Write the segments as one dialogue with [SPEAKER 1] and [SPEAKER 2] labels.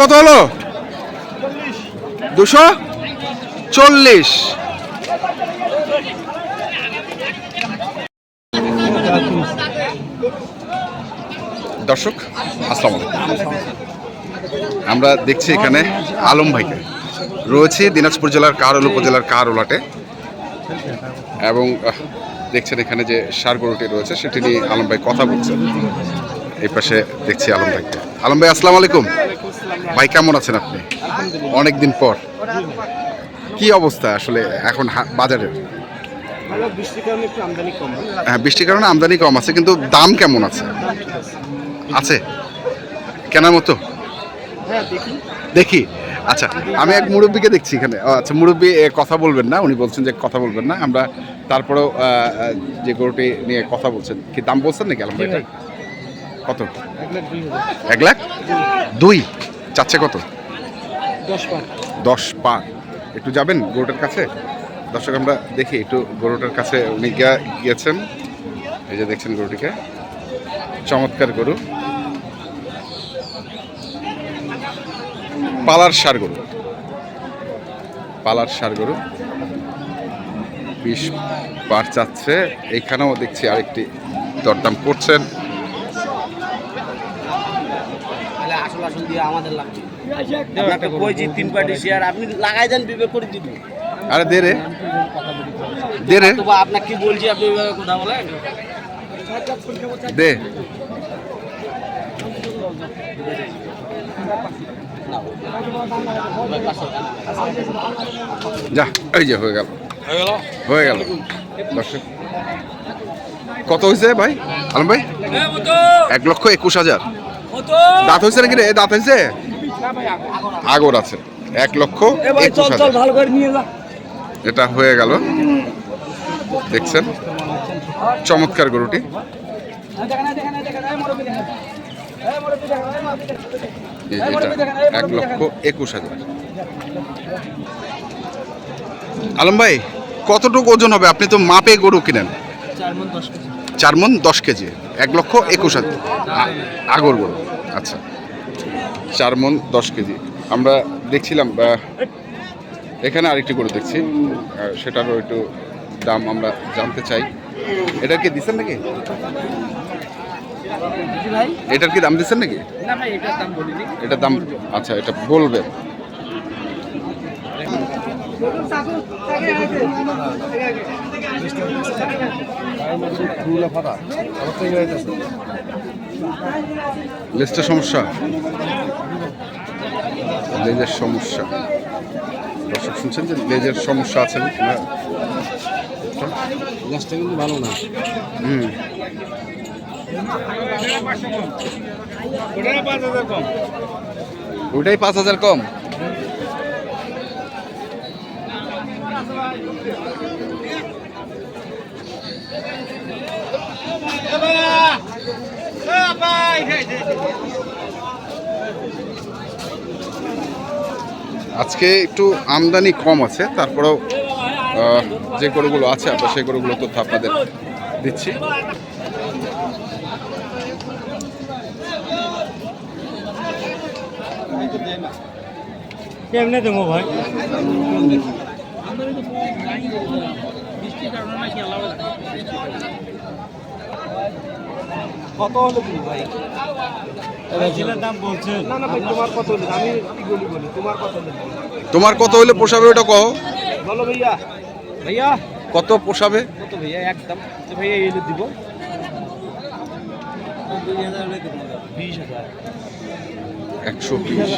[SPEAKER 1] কত হলো? দুশো? চল্লিশ। দর্শক, আসসালামু আমরা দেখছি এখানে আলম ভাইকে। রয়েছে দিনাজপুর জেলার কারোল উপজেলার কারোলাটে এবং দেখছেন এখানে যে সার গরুটি রয়েছে, সেটি নিয়ে আলম ভাই কথা বলছেন। এই পাশে দেখছি আলম ভাইকে আলম ভাই, আসসালামু আলাইকুম। ভাই, কেমন আছেন আপনি? অনেক দিন পর। কি অবস্থা আসলে এখন বাজারের? হ্যাঁ বৃষ্টির কারণে আমদানি কম আছে, কিন্তু দাম কেমন আছে? আছে? কেনার মতো?
[SPEAKER 2] দেখি।
[SPEAKER 1] আচ্ছা আমি এক মুরব্বীকে দেখছি এখানে। আচ্ছা মুরব্বী কথা বলবেন না। উনি বলছেন যে কথা বলবেন না। আমরা তারপরেও যে গরুটি নিয়ে কথা বলছেন। কি দাম বলছেন নাকি আলম ভাই। কত?
[SPEAKER 2] এক লাখ? দুই।
[SPEAKER 1] চাচ্ছে কত?
[SPEAKER 2] দশ
[SPEAKER 1] পা একটু যাবেন গরুটার কাছে? দর্শক আমরা দেখি একটু গরুটার কাছে উনি গিয়া- গিয়েছেন। এই যে দেখছেন গরুটিকে। চমৎকার গরু। পালার সার গরু। পালার সার গরু। বিষ পার চাচ্ছে। এইখানেও দেখছি আরেকটি দরদাম করছেন।
[SPEAKER 2] আসল দিয়ে আমাদের লাগবে। আপনাকে কইছি তিন পার্টি শেয়ার আপনি লাগাই দেন বিবেক করে দিব।
[SPEAKER 1] আরে দে রে। দে রে।
[SPEAKER 2] কি বলছি আপনি কথা বলেন।
[SPEAKER 1] দে। যা এই যে হয়ে গেল। হয়ে গেল? দর্শক কত হয়েছে ভাই? আলম ভাই? এক লক্ষ একুশ হাজার। দাঁত হয়েছে নাকি রে? দাঁত হয়েছে? আগর আছে। এক লক্ষ একুশ হাজার। এটা হয়ে গেল। দেখছেন? চমৎকার গরুটি। এক লক্ষ একুশ হাজার। আলম ভাই কতটুকু ওজন হবে? আপনি তো মাপে গরু কিনেন।
[SPEAKER 2] চার মন দশ কেজি
[SPEAKER 1] এক লক্ষ একুশ হাজার। গরু আচ্ছা। চার মন দশ কেজি। আমরা দেখছিলাম এখানে আরেকটি গরু দেখছি সেটারও একটু দাম আমরা জানতে চাই। এটার কি দিচ্ছেন নাকি? এটার কি দাম দিচ্ছেন নাকি?
[SPEAKER 2] এটার দাম
[SPEAKER 1] আচ্ছা এটা বলবেন। লেজটা সমস্যা। লেজের সমস্যা। দর্শক শুনছেন যে লেজের সমস্যা আছে না?
[SPEAKER 2] কিন্তু ভালো না।
[SPEAKER 1] হুম। ওইটাই পাঁচ হাজার কম? আজকে একটু আমদানি কম আছে, তারপরেও যে গরুগুলো আছে, আমরা সেই গরুগুলো তথ্য আপনাদের দিচ্ছি।
[SPEAKER 2] কেমনে দেবো ভাই? কত হলো কি ভাই? ছেলের দাম বলছেন না না ভাই তোমার কত হলো? আমি কি বলি বলি তোমার কত হলো?
[SPEAKER 1] তোমার কত হইলে পোষাবে ওটা কও?
[SPEAKER 2] বলো ভাইয়া। ভাইয়া?
[SPEAKER 1] কত পোষাবে?
[SPEAKER 2] কত ভাইয়া? একদম। তো ভাইয়া এলে দিব। বিশ হাজার।
[SPEAKER 1] একশো বিশ।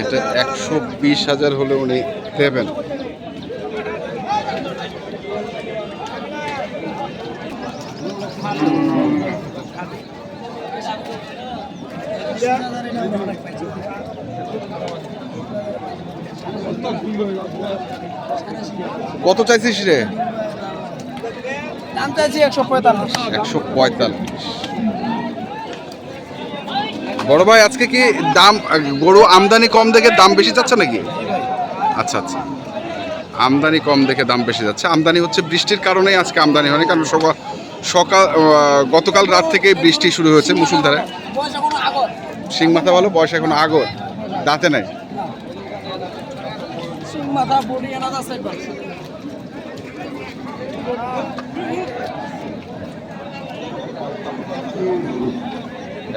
[SPEAKER 1] এটা একশো বিশ হাজার হলে উনি দেবেন। কত চাইছিস রে?
[SPEAKER 2] দাম চাইছি একশো পঁয়তাল্লিশ।
[SPEAKER 1] একশো পঁয়তাল্লিশ। বড় ভাই আজকে কি দাম গরু আমদানি কম দেখে দাম বেশি যাচ্ছে নাকি? আচ্ছা আচ্ছা। আমদানি কম দেখে দাম বেশি যাচ্ছে। আমদানি হচ্ছে বৃষ্টির কারণেই আজকে আমদানি হয়নি কারণ সকাল সকাল গতকাল রাত থেকে বৃষ্টি শুরু হয়েছে মুসুলধারে। শিং মাথা ভালো? বয়স এখন আগর। দাঁতে নাই?
[SPEAKER 2] মাথা বডি আলাদা সাইড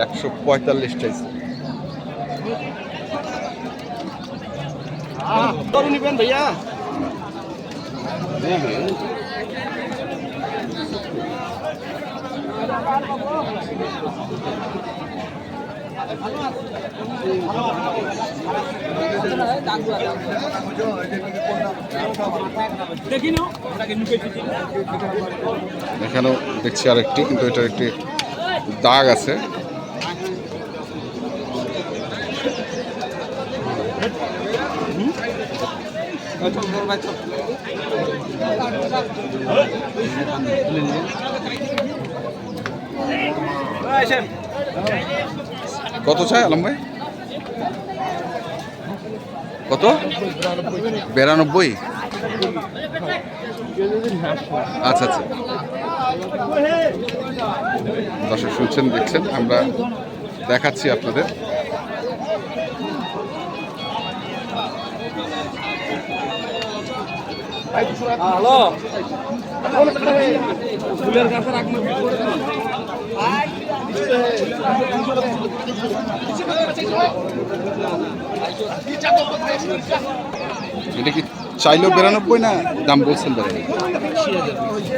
[SPEAKER 1] একশো পঁয়তাল্লিশ চাইছে। এখানেও দেখছি আরেকটি কিন্তু এটার একটি দাগ আছে। কত চাই আলম ভাই? কত? বিরানব্বই। আচ্ছা আচ্ছা। দর্শক শুনছেন দেখছেন আমরা দেখাচ্ছি আপনাদের। এটা কি চাইলেও বিরানব্বই না দাম বলছেন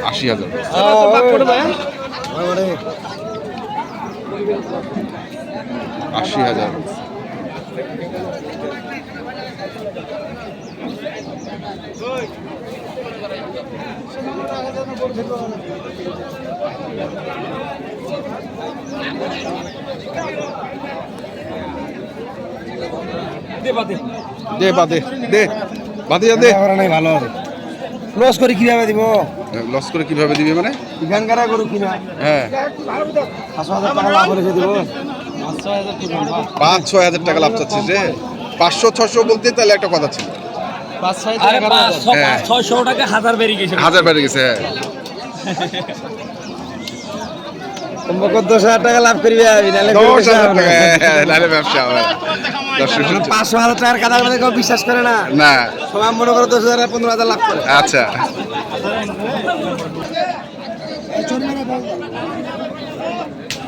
[SPEAKER 1] আশি হাজার। আশি হাজার।
[SPEAKER 2] দে বাদে।
[SPEAKER 1] দে দে। বাদে যা দে
[SPEAKER 3] নাই ভালো। লস করে কীভাবে দিব?
[SPEAKER 1] লস করে কীভাবে দিবি মানে?
[SPEAKER 3] গান গারা করু কিনা?
[SPEAKER 1] হ্যাঁ।
[SPEAKER 3] পাঁচশো হাজার টাকা লাভ হলে দিব।
[SPEAKER 1] পাঁচ ছয় হাজার টাকা লাভ চাচ্ছিস রে? পাঁচশো ছশো বলতে তাহলে একটা কথা ছিল। হ্যাঁ।
[SPEAKER 2] হাজার বেরিয়ে গেছে।
[SPEAKER 1] হাজার বেড়ে গেছে হ্যাঁ।
[SPEAKER 3] তোমাকে দশ হাজার টাকা লাভ করবে? আমি নাহলে
[SPEAKER 1] দশ হাজার টাকা হ্যাঁ, নাহলে ব্যবসা হবে। দর্শক শুনছেন?
[SPEAKER 3] পাঁচশো হাজার। টাকার কাদার মধ্যে কেউ বিশ্বাস করে না।
[SPEAKER 1] না।
[SPEAKER 3] সবাই মনে করো দশ হাজার পনেরো হাজার লাভ করে।
[SPEAKER 1] আচ্ছা।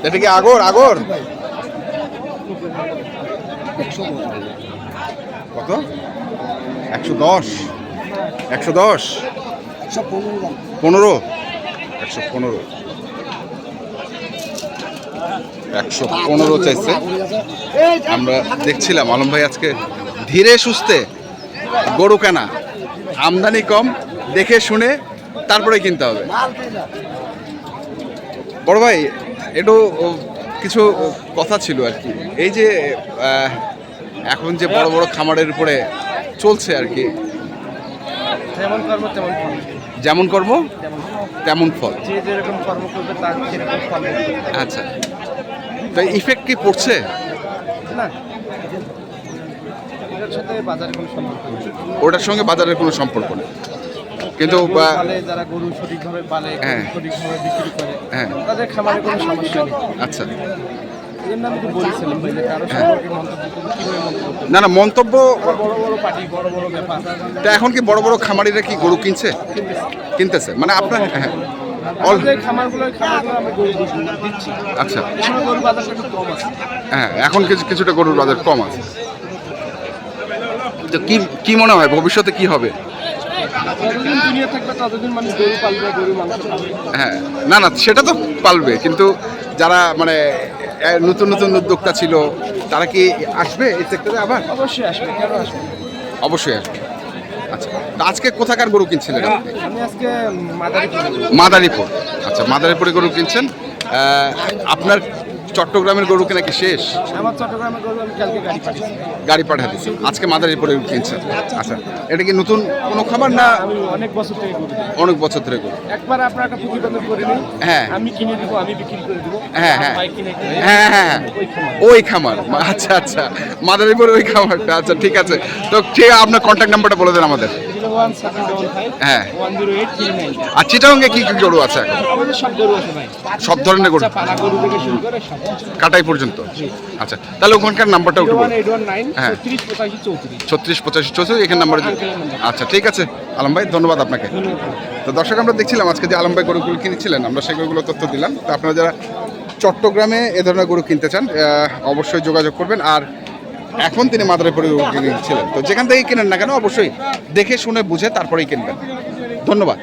[SPEAKER 1] এটা কি আগর? আগর? কত? একশো দশ। একশো দশ। পনেরো? একশো পনেরো। একশো পনেরো চাইছে। আমরা দেখছিলাম আলম ভাই আজকে ধীরে সুস্থে গরু কেনা। আমদানি কম দেখে শুনে তারপরে কিনতে হবে। বড় ভাই একটু কিছু কথা ছিল আর কি। এই যে এখন যে বড় বড় খামারের উপরে চলছে আর কি
[SPEAKER 3] যেমন কর্ম তেমন ফল।
[SPEAKER 1] যেমন কর্ম তেমন ফল।
[SPEAKER 3] যে যেরকম কর্ম করবে তার সেরকম ফল।
[SPEAKER 1] আচ্ছা। তো ইফেক্ট কি পড়ছে?
[SPEAKER 3] না
[SPEAKER 1] ওটার সঙ্গে বাজারের কোনো সম্পর্ক নেই। কিন্তু
[SPEAKER 3] যারা গরু সঠিকভাবে পালে
[SPEAKER 1] হ্যাঁ।
[SPEAKER 3] সঠিকভাবে বিক্রি করে
[SPEAKER 1] হ্যাঁ।
[SPEAKER 3] তাদের খাবারে কোনো সমস্যা নেই।
[SPEAKER 1] আচ্ছা।
[SPEAKER 3] এই জন্য আমি তো বলেছিলাম ভাই যে কারও সম্পর্কে মন্তব্য করব কীভাবে মন্তব্য করব
[SPEAKER 1] না না মন্তব্য তা এখন কি বড় বড় খামারিরা কি গরু কিনছে? কিনতেছে। মানে আপনার হ্যাঁ। অল-
[SPEAKER 3] খামারগুলো খামারগুলো আমরা গরু দিচ্ছি দিচ্ছি।
[SPEAKER 1] আচ্ছা।
[SPEAKER 3] এখানে গরু বাজারটা একটু কম আছে।
[SPEAKER 1] হ্যাঁ এখন কিছু কিছুটা গরুর বাজার কম আছে। তো কি কি মনে হয় ভবিষ্যতে কি হবে? হ্যাঁ না না সেটা তো পালবে কিন্তু যারা মানে নতুন নতুন উদ্যোক্তা ছিল তারা কি আসবে এই সেক্টরে আবার?
[SPEAKER 3] অবশ্যই আসবে কেন আসবে
[SPEAKER 1] অবশ্যই আসবে। আচ্ছা। আজকে কোথাকার গরু কিনছিলেন?
[SPEAKER 3] আমি আজকে মাদারি
[SPEAKER 1] মাদারীপুর। আচ্ছা মাদারীপুরে গরু কিনছেন। আপনার চট্টগ্রামের গরু কেনা কি শেষ?
[SPEAKER 3] আমার চট্টগ্রামের গরু আমি কালকে গাড়ি পাঠিয়েছি।
[SPEAKER 1] গাড়ি আজকে মাদারীপুরে কিনছেন? আচ্ছা এটা কি নতুন কোনো খাবার না
[SPEAKER 3] আমি অনেক বছর থেকে গরু
[SPEAKER 1] অনেক বছর ধরে গরু?
[SPEAKER 3] একবার আপনার একটা প্রতিবেদন করে
[SPEAKER 1] হ্যাঁ।
[SPEAKER 3] আমি কিনে দিব আমি বিক্রি করে দিব।
[SPEAKER 1] হ্যাঁ, হ্যাঁ। হ্যাঁ হ্যাঁ হ্যাঁ।
[SPEAKER 3] ওই খামার।
[SPEAKER 1] আচ্ছা আচ্ছা। মাদারীপুর ওই খামারটা। আচ্ছা ঠিক আছে। তো আছে, আপনার কন্ট্যাক্ট নাম্বারটা বলে দেন আমাদের। হ্যাঁ। আর চিটাঙ্গে কি কি গরু আছে এখন?
[SPEAKER 2] সব
[SPEAKER 1] ধরনের গরু।
[SPEAKER 2] আচ্ছা
[SPEAKER 1] কাটাই পর্যন্ত? আচ্ছা তাহলে ওখানকার নাম্বারটা
[SPEAKER 2] নাইন
[SPEAKER 1] হ্যাঁ।
[SPEAKER 2] ছত্রিশ পঁচাশি চৌত্রিশ।
[SPEAKER 1] এখানে নাম্বার আচ্ছা ঠিক আছে। আলম ভাই ধন্যবাদ আপনাকে। তো দর্শক আমরা দেখছিলাম আজকে যে আলম ভাই গরুগুলো কিনেছিলেন আমরা সেই গরুগুলো তথ্য দিলাম। তো আপনারা যারা চট্টগ্রামে এ ধরনের গরু কিনতে চান অবশ্যই যোগাযোগ করবেন। আর এখন তিনি পরিবর্তী ছিলেন। তো যেখান থেকে কেনেন না কেন, অবশ্যই দেখে শুনে বুঝে তারপরেই কিনবেন। ধন্যবাদ।